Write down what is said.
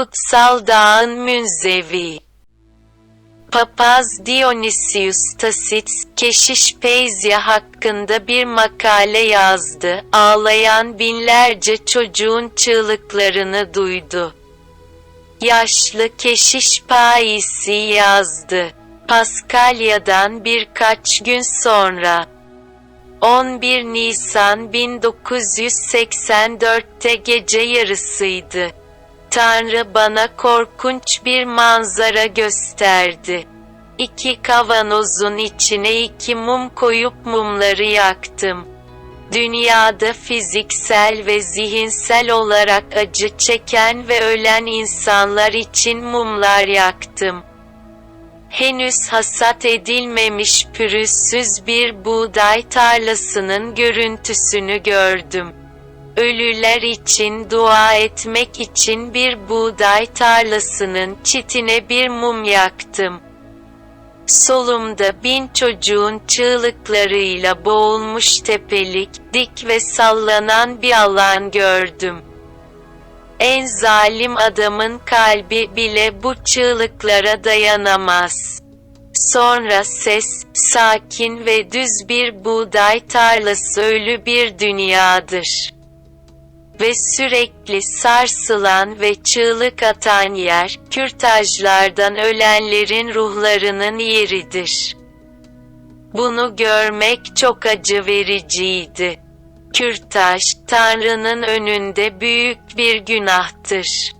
Kutsal Dağın Münzevi Papaz Dionysius Tacitus, Keşiş Peyzya hakkında bir makale yazdı. Ağlayan binlerce çocuğun çığlıklarını duydu. Yaşlı keşiş Paisi yazdı. Paskalya'dan birkaç gün sonra 11 Nisan 1984'te gece yarısıydı. Tanrı bana korkunç bir manzara gösterdi. İki kavanozun içine iki mum koyup mumları yaktım. Dünyada fiziksel ve zihinsel olarak acı çeken ve ölen insanlar için mumlar yaktım. Henüz hasat edilmemiş pürüzsüz bir buğday tarlasının görüntüsünü gördüm. Ölüler için dua etmek için bir buğday tarlasının çitine bir mum yaktım. Solumda bin çocuğun çığlıklarıyla boğulmuş tepelik, dik ve sallanan bir alan gördüm. En zalim adamın kalbi bile bu çığlıklara dayanamaz. Sonra ses, sakin ve düz bir buğday tarlası ölü bir dünyadır. Ve sürekli sarsılan ve çığlık atan yer, kürtajlardan ölenlerin ruhlarının yeridir. Bunu görmek çok acı vericiydi. Kürtaj, Tanrı'nın önünde büyük bir günahtır.